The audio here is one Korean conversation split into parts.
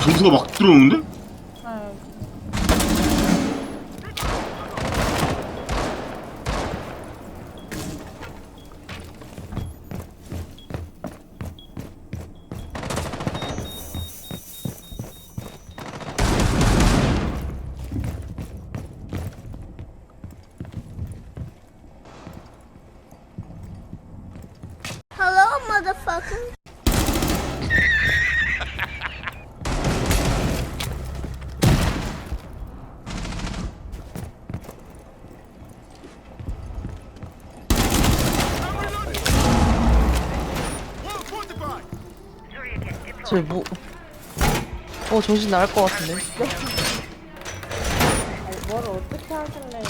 점수가 막 들어오는데? 쟤 뭐? 어 정신 나갈 것 같은데. 아니, 뭘 어떻게 하길래.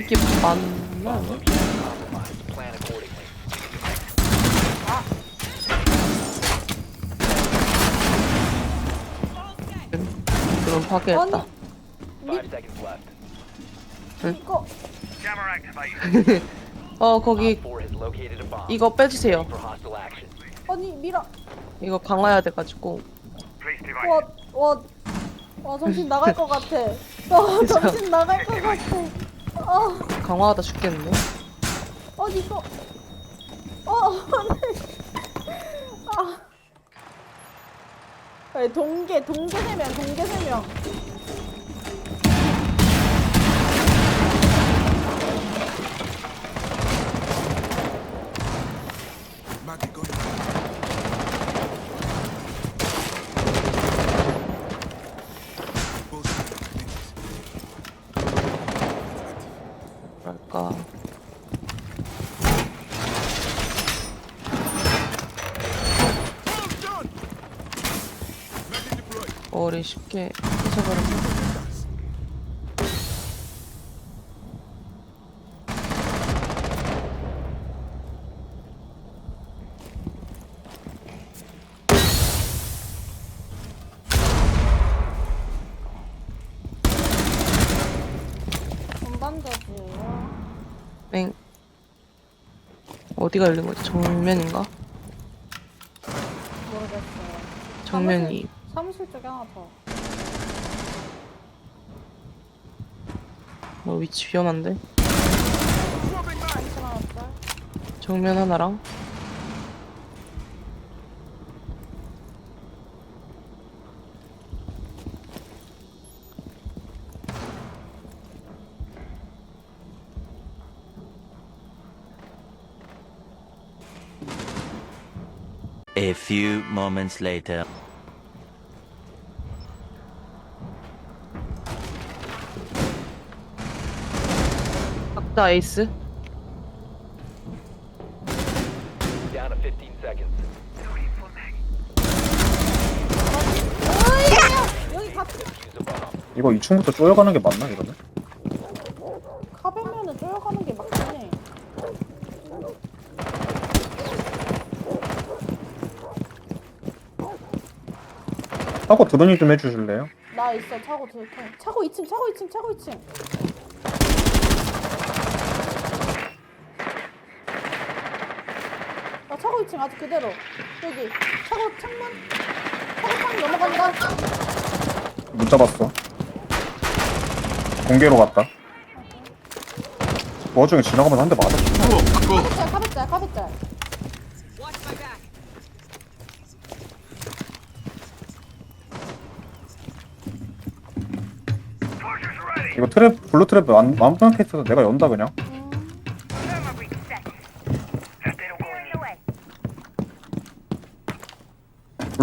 이게 맞나? 그럼 파괴했다. 이거. 어 거기 이거 빼주세요. 아니, 밀어. 이거 강화해야 돼가지고. 와, 와. 와, 정신 나갈 것 같아. 와, 정신 나갈 것 같아. 어, 강화하다 죽겠는데. 어, 이거. 어, 네. 아. 아니, 동계, 동계 세 명, 동계 세 명. 쉽게 부숴버리면 전반적이에요. 땡. 어디가 열린 거지? 정면인가? 모르겠어요. 정면이. 사무실 쪽에 하나 더. 뭐 위치 위험한데? 정면 하나랑 A few moments later. 각자 에이스. Down to 15 seconds. 여기 같이 Use a bomb. 이거 2층부터 쪼여가는 게 맞나 이러면? 카베면은 쪼여가는 게 맞긴 해. 하고 드론이 좀 해주실래요? 나 있어 차고 들 차고 2층 차고 2층 차고 2층. 차고 2층 아직 그대로. 여기 차고 창문. 차고 창 넘어간다. 못 잡았어. 공개로 갔다. 그 와중에 지나가면 한 대 맞았어. 그거 그거 카베짤 카베짤 카베짤. 이거 트랩 블루 트랩 안 완벽하게 있어서 내가 연다 그냥.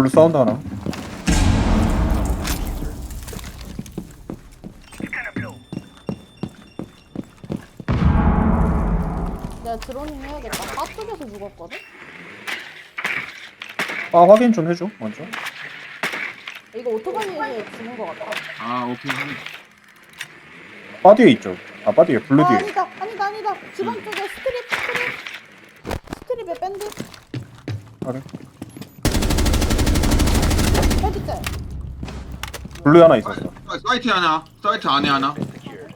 블루 사운드 하나. 내가 드로닝 해야겠다. 바 쪽에서 죽었거든. 아 확인 좀 해줘 먼저. 이거 오토바이에 죽은 거 같아. 아 오케이 확인. 바 뒤에 있죠. 아 바 뒤에 블루 아, 뒤에. 아니다 아니다 아니다. 주방 쪽에 스트립 스트립 스트립에 밴드. 확 블루 하나 있었어. 아, 사이트 하나, 사이트 안에 하나. Secured.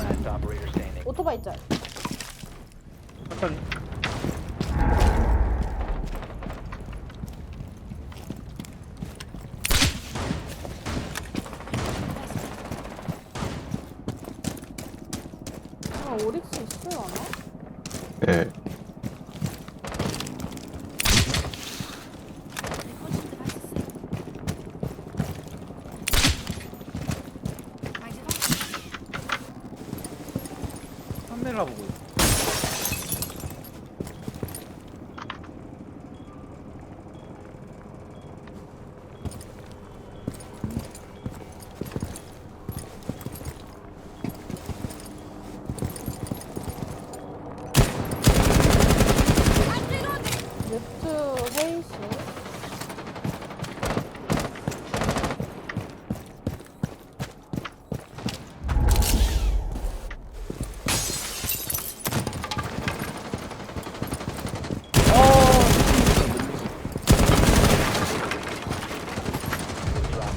Last operator standing. 오토바이 짤. 아, 오릭스 있어요, 아마? 예. 카메라 보고 있어. 웹트 헤이스.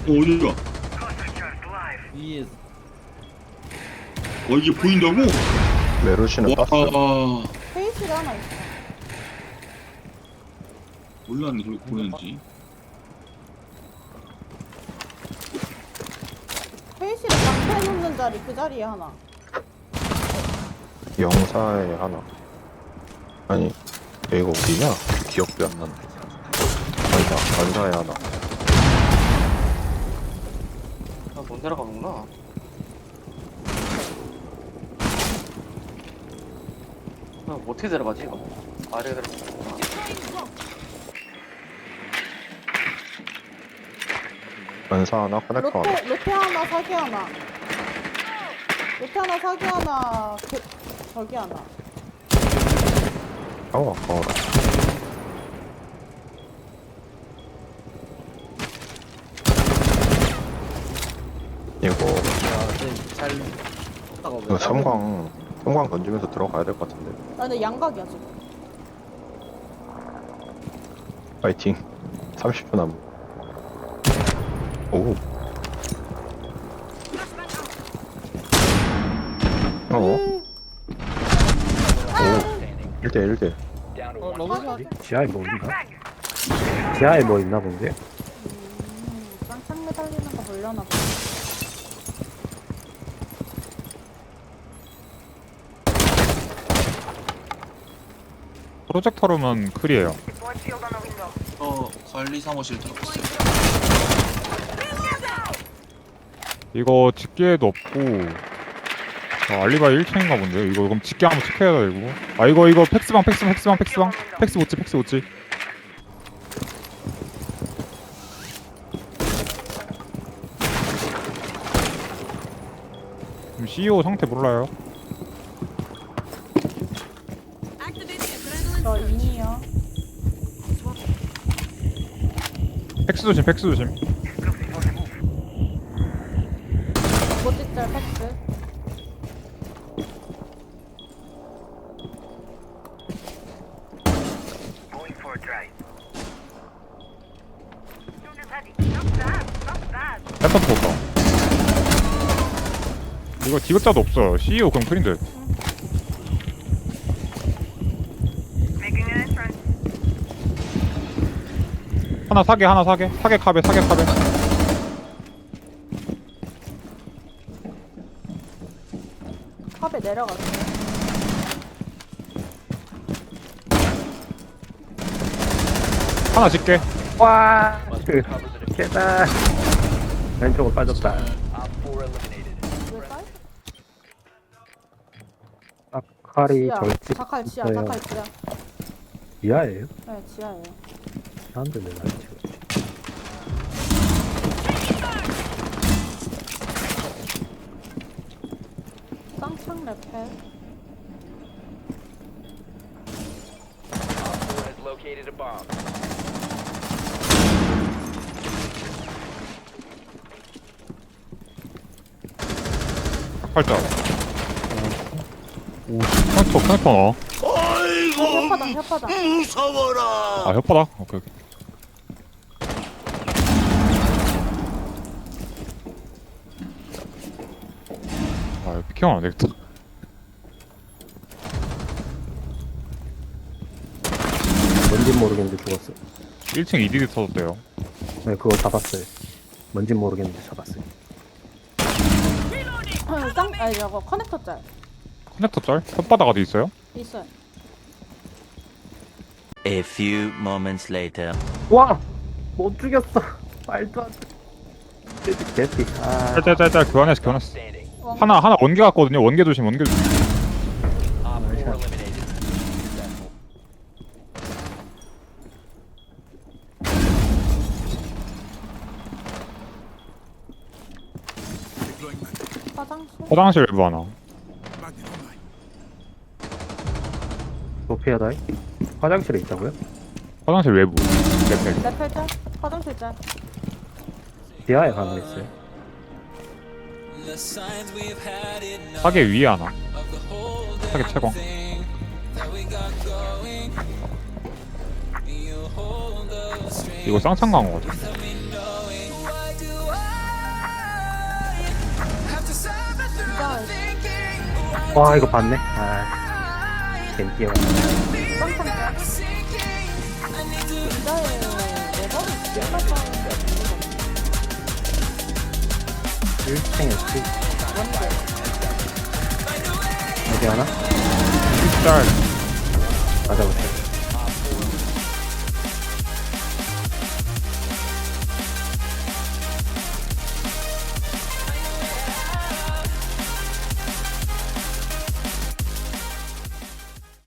어, 어디가? 위에 어, 이게 보인다고? 메르시는 땄어. 와, 헤이스가 하나 있어. 몰랐네, 저기 보였는지. 헤이스를 방패 놓는 자리, 그 자리에 하나. 영사에 하나. 아니, 야, 이거 어디냐? 기억도 안 난다. 아니다, 반사에 하나. 아 못 내려가는구나. 아, 어떻게 내려가지 이거? 아래 내려. 반사 하나, 커넥터 하나. 로테, 로테 하나, 사기 하나. 로테 하나, 사기 하나, 그, 저기 하나. 아우, 아까워라. 이거, 잘. 이거 섬광, 섬광 던지면서 들어가야 될 것 같은데. 아, 근데 양각이야, 지금. 파이팅. 30분 남. 오. 어? Standing. 1대 1대. Down to 어, one. 러브 샷. 지하에 뭐 있나? 지하에 뭐 있나 본데? 음, 쌍창 매달리는 거 보려나 봐. 프로젝터로만 클이에요. 어 관리 사무실 들어갔어. 이거 집게도 없고 아, 알리바이 1층인가 본데요. 이거 그럼 집게 한번 체크해야 되고. 아 이거 이거 팩스방 팩스방 팩스방 팩스방 팩스 못지 팩스 못지. 지금 CEO 상태 몰라요. 팩스 조심 팩스 조심. 모찌짤 팩스. 패턴 볼까? 이거 디귿자도 없어요. CEO 그럼 클인데. 하나 사게 하나 사게 사게 카베 사게 카베 탑에 내려갔어. 하나 짓게 와! 계단! 왼쪽으로 빠졌다. Op 4 eliminated. 왜 쌀? 아카리 지하. 절집 자칼 지하, 있어요. 자칼 지하. 지하예요? 네, 지하예요. 사람들 왜 나를 찍었지? 쌍창 레펠. Op 4 has located a bomb. 팔자 오 커넥터 커넥터 나 어, 혓바닥, 혓바닥. 아 혓바닥? 오케이 오케이 피하면 안 되겠다. 뭔진 모르겠는데 죽었어. 1층 EDD 터졌대요. 네, 그거 잡았어요. 뭔진 모르겠는데 잡았어요. 쌍 아니 저거 커넥터 짤 커넥터 짤? 혓바닥 어디 있어요? 있어요. A few moments later. 와! 못 죽였어. 말도 안 돼. 개피. 아, 짤짤짤짤 교환했어 교환했어. Standing. 하나 하나 원개 갔거든요. 원개 조심 원개 조심. Op 4 eliminated. Successful. 화장실. 화장실 외부 하나. 도피하다. 화장실에 있다고요? 화장실 외부. 레펠. 레펠 짤. 화장실 짤. 지하에 하나 있어요. 사계 위에 하나. 사계 채광. 이거 쌍창 강호 같아. 와, 이거 봤네. 아, 겐지야. 1층에 스 어디 하나? 짤. 맞아보세요.